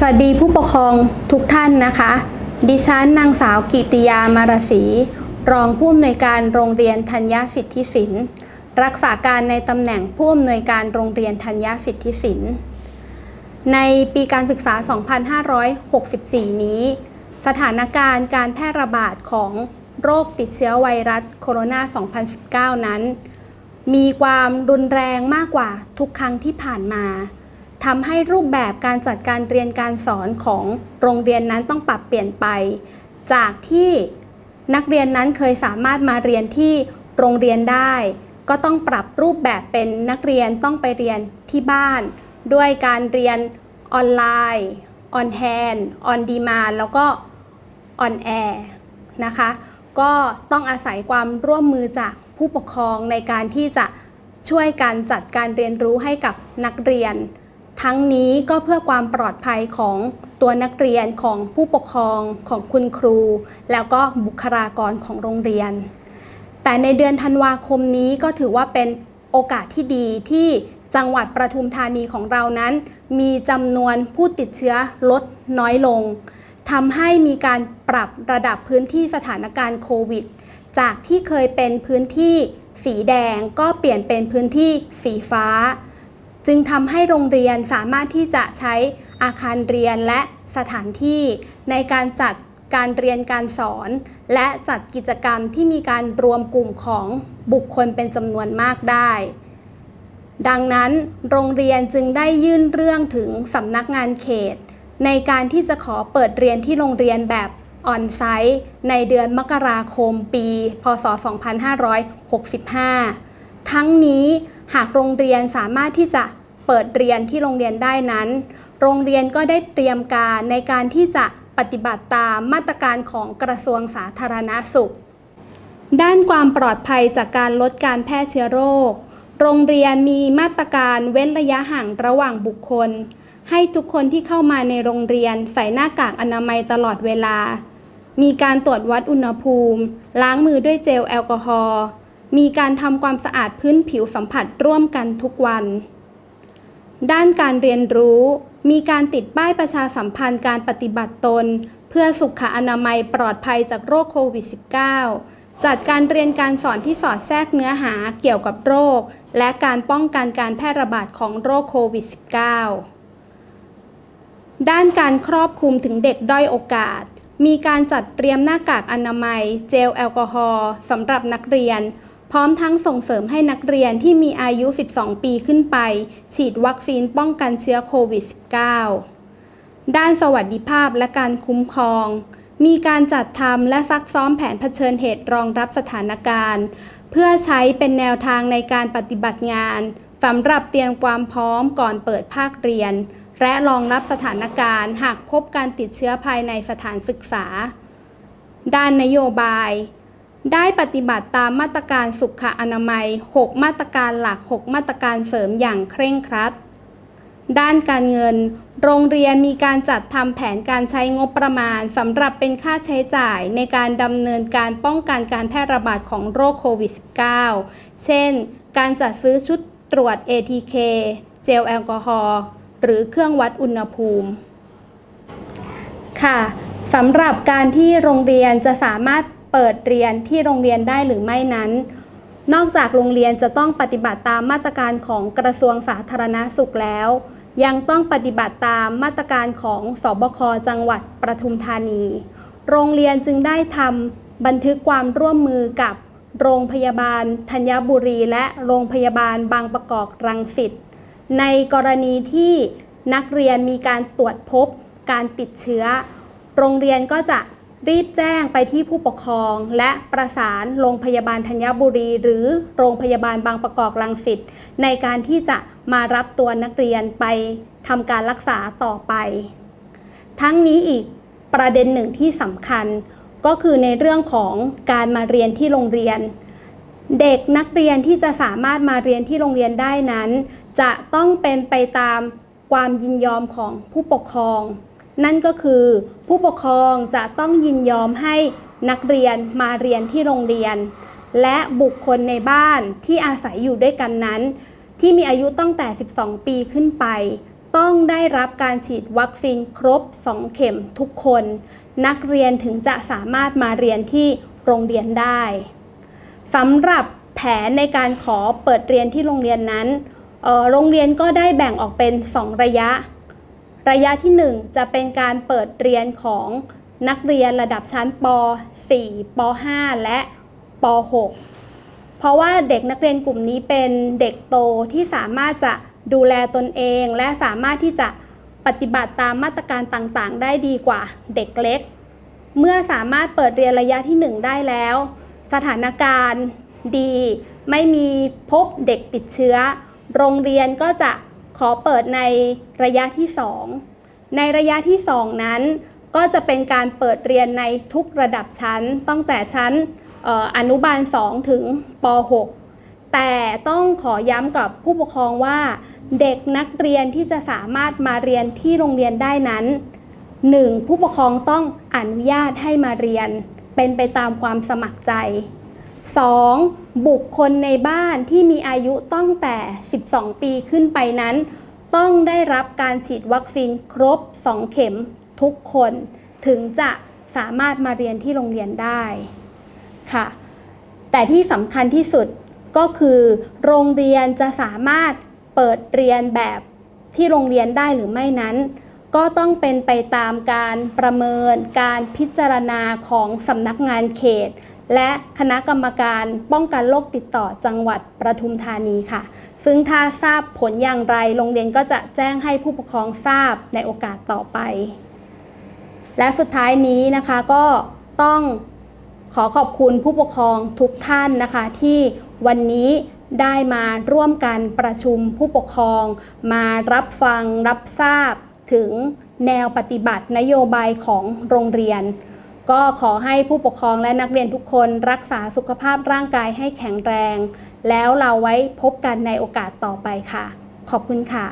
สวัสดีผู้ปกครองทุกท่านนะคะ ดิฉันนางสาวกิติยามารศรีรองผู้อำนวยการโรงเรียนธัญญสิทธิศิลป์รักษาการในตำแหน่งผู้อำนวยการโรงเรียนธัญญสิทธิศิลป์ในปีการศึกษา 2564 นี้ สถานการณ์การแพร่ระบาดของโรคติดเชื้อไวรัสโคโรนา 2019 นั้น มีความรุนแรงมากกว่าทุกครั้งที่ผ่านมา ทำให้รูปแบบการจัดการเรียนการสอนของโรงเรียนนั้นต้องปรับเปลี่ยนไป จากที่นักเรียนนั้นเคยสามารถมาเรียนที่โรงเรียนได้ ก็ต้องปรับรูปแบบเป็นนักเรียนต้องไปเรียนที่บ้าน ด้วยการเรียนออนไลน์ออนแฮนด์ออนดีมาแล้วก็ออนแอร์นะคะก็ต้องอาศัยความร่วมมือจากผู้ปกครองในการที่จะช่วยกันจัดการเรียนรู้ให้กับนักเรียน ทั้งนี้ก็เพื่อความปลอดภัยของตัวนักเรียนของผู้ปกครองของคุณครู แล้วก็บุคลากรของโรงเรียน แต่ในเดือนธันวาคมนี้ก็ถือว่าเป็นโอกาสที่ดีที่จังหวัดประทุมธานีของเรานั้น มีจำนวนผู้ติดเชื้อลดน้อยลงทำให้มีการปรับระดับพื้นที่สถานการณ์โควิด จากที่เคยเป็นพื้นที่สีแดงก็เปลี่ยนเป็นพื้นที่สีฟ้า จึงทำให้โรงเรียนสามารถที่จะใช้อาคารเรียนและสถานที่ในการจัดการเรียนการสอน และจัดกิจกรรมที่มีการรวมกลุ่มของบุคคลเป็นจำนวนมากได้ ดังนั้นโรงเรียนจึงได้ยื่นเรื่องถึงสำนักงานเขต ในการที่จะขอเปิดเรียนที่โรงเรียนแบบออนไซต์ในเดือนมกราคมปี พศ 2565 ทั้งนี้หากโรงเรียนสามารถที่จะ เปิดเรียนที่โรงเรียนได้นั้น โรงเรียนก็ได้เตรียมการในการที่จะปฏิบัติตามมาตรการของกระทรวงสาธารณาสุข ด้านความปลอดภัยจากการลดการแพร่เชื้อโรค โรงเรียนมีมาตรการเว้นระยะห่างระหว่างบุคคล ให้ทุกคนที่เข้ามาในโรงเรียนใส่หน้ากากอนามัยตลอดเวลา มีการตรวจวัดอุณหภูมิ ล้างมือด้วยเจลแอลกอฮอล์มีการทำความสะอาดพื้นผิวสัมผัสร่วมกันทุกวัน ด้านการเรียนรู้ มีการติดป้ายประชาสัมพันธ์การปฏิบัติตน เพื่อสุขอนามัยปลอดภัยจากโรคโควิด -19 จัดการเรียนการสอนที่สอดแทรกเนื้อหาเกี่ยวกับโรค และการป้องกันการแพร่ระบาดของโรคโควิด -19 ด้านการครอบคลุมถึงเด็กด้อยโอกาส มีการจัดเตรียมหน้ากากอนามัย เจลแอลกอฮอล์สำหรับนักเรียน พร้อมทั้งส่งเสริมให้นักเรียนที่มีอายุ 12 ปีขึ้นไป ฉีดวัคซีนป้องกันเชื้อโควิด -19 ด้านสวัสดิภาพและการคุ้มครอง มีการจัดทำและซักซ้อมแผนเผชิญเหตุรองรับสถานการณ์ เพื่อใช้เป็นแนวทางในการปฏิบัติงานสำหรับเตรียมความพร้อมก่อนเปิดภาคเรียน และรองรับสถานการณ์ หากพบการติดเชื้อภายในสถานศึกษา ด้านนโยบาย ได้ปฏิบัติตามมาตรการสุขอนามัย 6 มาตรการหลัก 6 มาตรการเสริมอย่างเคร่งครัด ด้านการเงิน โรงเรียนมีการจัดทำแผนการใช้งบประมาณสำหรับเป็นค่าใช้จ่ายในการดำเนินการป้องกันการแพร่ระบาดของโรคโควิด -19 เช่น การจัดซื้อชุดตรวจ ATK เจลแอลกอฮอล์หรือเครื่องวัดอุณหภูมิ ค่ะสำหรับการที่โรงเรียนจะสามารถ เปิดเรียนที่โรงเรียนได้หรือไม่นั้น นอกจากโรงเรียนจะต้องปฏิบัติตามมาตรการของกระทรวงสาธารณาสุขแล้ว ยังต้องปฏิบัติตามมาตรการของสบคจังหวัดประทุมธานี โรงเรียนจึงได้ทำบันทึกความร่วมมือกับโรงพยาบาลธัญบุรี และโรงพยาบาลบางประกอบรังสิตในกรณีที่นักเรียนมีการตรวจพบการติดเชื้อ โรงเรียนก็จะ รีบแจ้งไปที่ผู้ปกครอง และประสานโรงพยาบาลธัญบุรี หรือโรงพยาบาลบางประกอบรังสิตในการที่จะมารับตัวนักเรียนไปทำการรักษาต่อไป ทั้งนี้อีกประเด็นหนึ่งที่สำคัญ ก็คือในเรื่องของการมาเรียนที่โรงเรียน เด็กนักเรียนที่จะสามารถมาเรียนที่โรงเรียนได้นั้น จะต้องเป็นไปตามความยินยอมของผู้ปกครอง นั่นก็คือผู้ปกครองจะต้องยินยอมให้นักเรียนมาเรียนที่โรงเรียน และบุคคลในบ้านที่อาศัยอยู่ด้วยกันนั้น ที่มีอายุตั้งแต่ 12 ปีขึ้นไป ต้องได้รับการฉีดวัคซีนครบ 2 เข็มทุกคน นักเรียนถึงจะสามารถมาเรียนที่โรงเรียนได้สำหรับแผนในการขอเปิดเรียนที่โรงเรียนนั้นออโรงเรียนก็ได้แบ่งออกเป็น 2 ระยะ ระยะที่ 1 จะเป็นการเปิดเรียนของนักเรียนระดับชั้นป .4 ป .5 และป .6 เพราะว่าเด็กนักเรียนกลุ่มนี้เป็นเด็กโตที่สามารถจะดูแลตนเอง และสามารถที่จะปฏิบัติตามมาตรการต่างๆ ได้ดีกว่าเด็กเล็ก เมื่อสามารถเปิดเรียนระยะที่ 1 ได้แล้ว สถานการณ์ดี ไม่มีพบเด็กติดเชื้อ โรงเรียนก็จะ ขอเปิดในระยะที่ 2 ในระยะที่ 2 นั้น ก็จะเป็นการเปิดเรียนในทุกระดับชั้น ตั้งแต่ชั้นเอ่ออนุบาล 2 ถึงป .6 แต่ต้องขอย้ำกับผู้ปกครองว่า เด็กนักเรียนที่จะสามารถมาเรียนที่โรงเรียนได้นั้น 1. ผู้ปกครองต้องอนุญาตให้มาเรียน เป็นไปตามความสมัครใจ 2. บุคคลในบ้านที่มีอายุตั้งแต่ 12 ปีขึ้นไปนั้น ต้องได้รับการฉีดวัคซีนครบ 2 เข็มทุกคนถึงจะสามารถมาเรียนที่โรงเรียนได้ค่ะ แต่ที่สำคัญที่สุดก็คือโรงเรียนจะสามารถเปิดเรียนแบบที่โรงเรียนได้หรือไม่นั้น ก็ต้องเป็นไปตามการประเมินการพิจารณาของสำนักงานเขต และคณะกรรมการป้องกันโรคติดต่อจังหวัดประทุมธานีค่ะ ซึ่งถ้าทราบผลอย่างไร โรงเรียนก็จะแจ้งให้ผู้ปกครองทราบในโอกาสต่อไป และสุดท้ายนี้นะคะก็ต้องขอขอบคุณผู้ปกครองทุกท่านนะคะ ที่วันนี้ได้มาร่วมกันประชุมผู้ปกครอง มารับฟังรับทราบถึงแนวปฏิบัตินโยบายของโรงเรียน ก็ขอให้ผู้ปกครองและนักเรียนทุกคนรักษาสุขภาพร่างกายให้แข็งแรง แล้วเราไว้พบกันในโอกาสต่อไปค่ะ ขอบคุณค่ะ